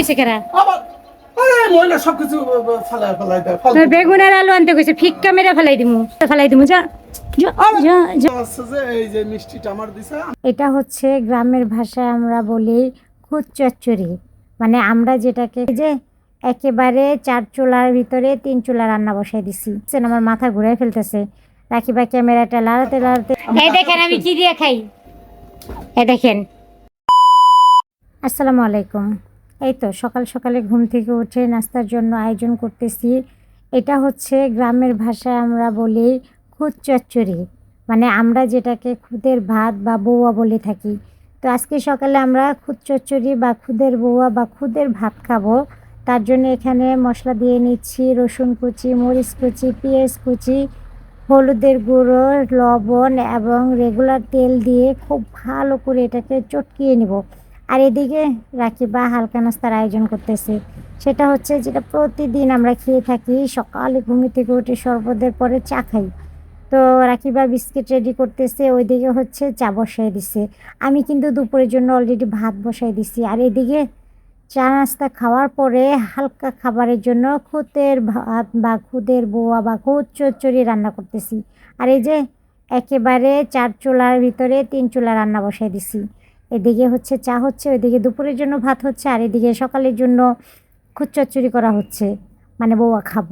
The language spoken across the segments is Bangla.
কইছে কেরা? আবার আরে মহিলা সবকিছু ফেলায় ফেলায় দেয় তোর বেগুন আর আলু আনতে কইছে ফিক্কা মেরে ফেলাই দিমু ফেলাই দিমু যা এটা হচ্ছে গ্রামের ভাষায় আমরা বলি মানে আমরা যেটাকে যে একেবারে চার চুলার ভিতরে তিন চুলা রান্না বসাই দিছি। আমার মাথা ঘুরে ফেলতেছে। রাখি বা ক্যামেরাটা লাড়াতে লাড়াতে এই দেখেন আমি কি দিয়ে খাই। এই দেখেন। আসসালামু আলাইকুম। এই তো সকাল সকালে ঘুম থেকে উঠে নাস্তার জন্য আয়োজন করতেছি। এটা হচ্ছে গ্রামের ভাষায় আমরা বলি খুদ চচ্চড়ি। মানে আমরা যেটাকে খুদের ভাত বা বৌয়া বলে থাকি। তো আজকে সকালে আমরা খুদ চচ্চড়ি বা খুদের বৌয়া বা খুদের ভাত খাব। তার জন্য এখানে মশলা দিয়ে নিচ্ছি রসুন কুচি, মরিচ কুচি, পেঁয়াজ কুচি, হলুদের গুঁড়ো, লবণ এবং রেগুলার তেল দিয়ে খুব ভালো করে এটাকে চটকিয়ে নিব। আর এদিকে রাকিবা হালকা নাস্তার আয়োজন করতেছে। সেটা হচ্ছে যেটা প্রতিদিন আমরা খেয়ে থাকি, সকালে ঘুমি থেকে উঠে শরবতের পরে চা খাই। তো রাকিবা বিস্কিট রেডি করতেছে, ওইদিকে হচ্ছে চা বসাই দিছে। আমি কিন্তু দুপুরের জন্য অলরেডি ভাত বসাই দিছি। আর এদিকে চা নাস্তা খাওয়ার পরে হালকা খাবারের জন্য খুদের ভাত বা খুদের বোয়া বা খুদ চচ্চড়ি রান্না করতেছি। আর এই যে একেবারে চার চুলার ভিতরে তিন চুলা রান্না বসাই দিছি। এদিকে হচ্ছে চা হচ্ছে, ওইদিকে দুপুরের জন্য ভাত হচ্ছে, আর এদিকে সকালের জন্য খুদ চচ্চড়ি করা হচ্ছে মানে বৌয়া খাব।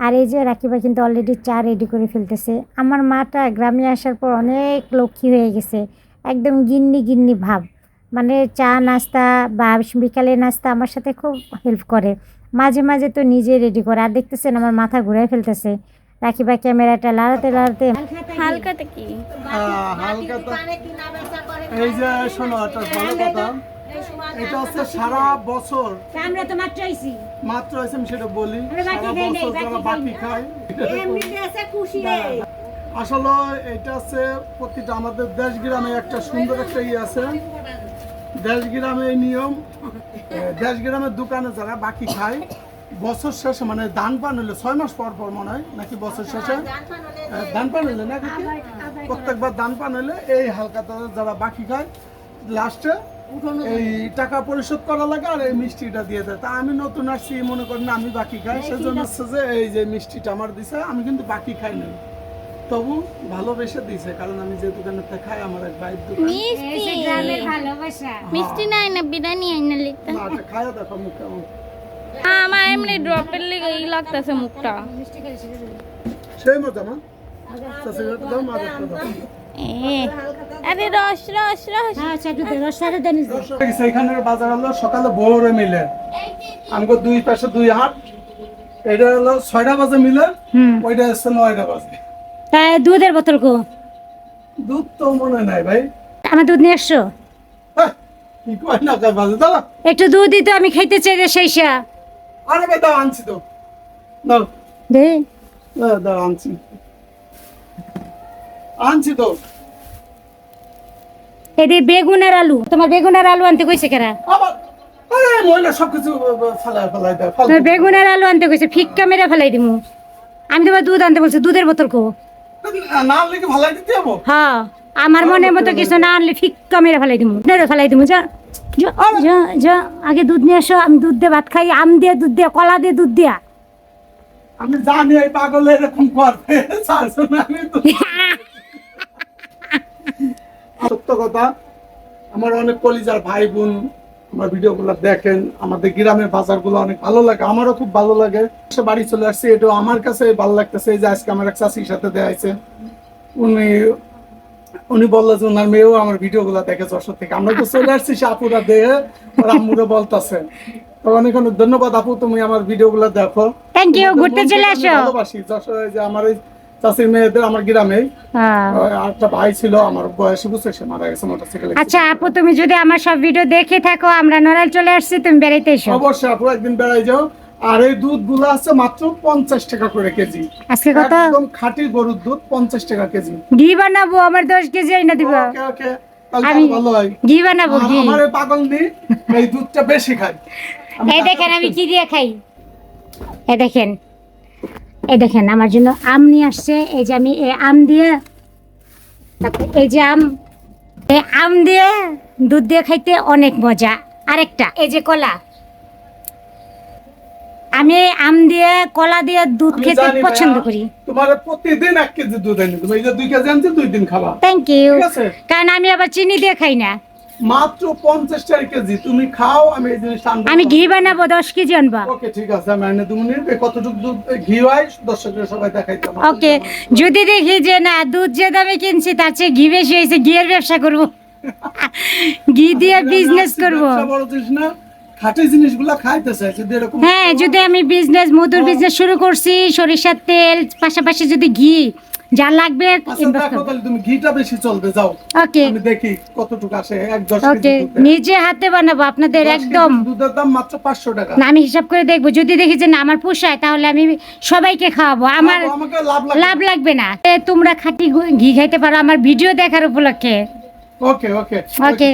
আর এই যে রাকিবা কিন্তু অলরেডি চা রেডি করে ফেলতেছে। আমার মাটা গ্রামে আসার পর অনেক লক্ষ্মী হয়ে গেছে, একদম গিন্নি গিন্নি ভাব। মানে চা, নাস্তা বা বিকালে নাস্তা আমার সাথে খুব হেল্প করে। মাঝে মাঝে তো নিজে রেডি করে, আর দেখতেছেন আমার মাথা ঘুরে ফেলতেছে। রাকিবা ক্যামেরাটা লাড়াতে লাড়াতে। হালকাটা কি? হালকা তো এই যে শোনো একটা ভালো কথা। এটা হচ্ছে সারা বছর আমরা তো মাত্র আইছি। মাত্র আছে আমি সেটা বলি। বাকি সারা। খায়। আসলে এটা হচ্ছে প্রতিটা আমাদের দেশ গ্রামে একটা সুন্দর একটা ইয়ে আছে। দেশ গ্রামে এই নিয়ম দেশ গ্রামের দোকানে যারা বাকি খায় বছর শেষে মানে ধান পান হলে ছয় মাস পর পর মনে হয় নাকি বছর শেষে? ধান পান হলে নাকি প্রত্যেকবার ধান পান হলে এই হালকা তাদের যারা বাকি খায় লাস্টে এই টাকা পরিশোধ করা লাগে আর এই মিষ্টিটা দিয়ে দেয়। তা আমি নতুন আসছি মনে করেন আমি বাকি খাই সেজন্য হচ্ছে যে এই যে মিষ্টিটা আমার দিছে আমি কিন্তু বাকি খাই না তবু ভালোবেসে দিছে কারণ আমি যে দোকানে খাই আমার এক ভাইয়ের দোকান। মিষ্টি। গ্রামের ভালোবাসা। মিষ্টি নাই না বিরিয়ানি আইনা লিখতে না এটা দেখো মুখ কেমন আমার এমনি ড্রপের লেগে ই লাগতেছে মুখটা। সেই মজা মা চাষি দাও মা দেখতে দাও। এ আরে রস রস রস। হ্যাঁ আচ্ছা একটু দে, রসটারে দেন সেইখানের বাজার হলো সকালে ভোরে মিলে। আমাকে দুই পাশে দুই হাট এটা হলো ছয়টা বাজে মিলে হুম। ওইটা হচ্ছে নয়টা বাজে। তাই দুধের বোতল গো দুধ তো মনে নাই ভাই। আমার দুধ নিয়ে আসছো? হ্যাঁ, কি একটু দুধ দিতে আমি খাইতে চাই রে সেইসা আরে দাও আনছি তো। দাও। দে। দাও, দাও আনছি। আনছি তো। এদি বেগুন আর আলু। তোমার বেগুন আর আলু আনতে কইছে কেরা? আরে মহিলা সবকিছু ফেলায় ফেলায় দেয় ফালতু। তোমার বেগুন আলু আনতে কইছে ফিক্কা মেরে ফেলাই দিমু। আমি তোমার দুধ আনতে বলছি দুধের বোতল কো। না আনলে কি ভালাই দিতে হ্যাঁ আমার মনের মতো কিছু না। আনলে ফিক্কা মেরে ফেলাই দিমু। মেরে ফেলাই দিমু যা। আগে দুধ নিয়ে আসো আমি দুধ দিয়ে ভাত খাই, আম দিয়ে দুধ দিয়া, কলা দিয়ে দুধ দিয়া। আমি জানি এই পাগল এরকম করবে সত্য কথা, আমার অনেক কলিজার ভাই বোন আমার ভিডিওগুলো দেখেন, আমাদের গ্রামের বাজারগুলো অনেক ভালো লাগে, আমারও খুব ভালো লাগে। সে বাড়ি চলে আসছে, এটাও আমার কাছে ভালো লাগতেছে যে আজকে আমার এক চাষির সাথে দেয়া উনি উনি বলল যে ওনার মেয়েও আমার ভিডিওগুলো দেখে যশোর থেকে। আমরা তো চলে আসছি সে আপুরা দেখে ওর আম্মুরা বলতেছে। তো অনেক অনেক ধন্যবাদ আপু তুমি আমার ভিডিওগুলো দেখো। থ্যাংক ইউ ঘুরতে চলে আসো। ভালোবাসি। যশোরে যে আমার এই চাষির মেয়েদের আমার গ্রামে হ্যাঁ। একটা ভাই ছিল আমার বয়সে বুঝছে সে মারা গেছে মোটরসাইকেলে। আচ্ছা আপু তুমি যদি আমার সব ভিডিও দেখে থাকো আমরা নড়াইল চলে আসছি তুমি বেড়াইতে এসো। অবশ্যই আপু একদিন বেড়াই যাও। আর এই দুধগুলো আছে মাত্র পঞ্চাশ টাকা করে কেজি। আজকে কত? একদম খাঁটি গরুর দুধ পঞ্চাশ টাকা কেজি। ঘি বানাবো আমার দশ কেজি আইনা দিব। ওকে ওকে আমি- ভালো ঘি বানাবো ঘি। আমার পাগল নি এই দুধটা বেশি খাই এই দেখেন আমি কি দিয়ে খাই? এই দেখেন এই দেখেন আমার জন্য আম নিয়ে আসছে। এই যে আমি এই আম দিয়ে এই যে আম এই আম দিয়ে দুধ দিয়ে খাইতে অনেক মজা। আরেকটা এই যে কলা। আমি আম দিয়ে কলা দিয়ে দুধ খেতে পছন্দ করি। তোমার প্রতিদিন এক কেজি দুধ এনে দেবো এই যে দুই কেজি আনছি দুই দিন খাবা। থ্যাংক ইউ কারণ আমি আবার চিনি দিয়ে খাই না। মাত্র পঞ্চাশ টাকা কেজি। তুমি খাও আমি এই জিনিসটা আনব। আমি ঘি বানাবো দশ কেজি আনবা। ওকে ঠিক আছে আমি এনে দু মিনিট কতটুকু দুধ ঘি হয় দর্শকরা সবাই আমার ওকে যদি দেখি যে না দুধ যে দামে কিনছি তার চেয়ে ঘি বেশি হয়েছে ঘিয়ের ব্যবসা করব। ঘি দিয়ে বিজনেস করব। বড় জিনিস না। খাঁটি জিনিসগুলা খাইতে চাই যদি এরকম হ্যাঁ যদি আমি বিজনেস মধুর বিজনেস শুরু করছি সরিষার তেল পাশাপাশি যদি ঘি যা লাগবে আচ্ছা ইনভেস্ট দেখো করব তাহলে তুমি ঘিটা বেশি চলবে যাও। ওকে আমি দেখি কতটুকু আসে এক দশ ওকে নিজে হাতে বানাবো আপনাদের একদম। দুধের দাম মাত্র পাঁচশো টাকা। না আমি হিসাব করে দেখব যদি দেখি যে না আমার পোষায় তাহলে আমি সবাইকে খাওয়াবো। আমার লাভ লাগবে না। তোমরা খাঁটি ঘি খাইতে পারো আমার ভিডিও দেখার উপলক্ষে। ওকে ওকে ওকে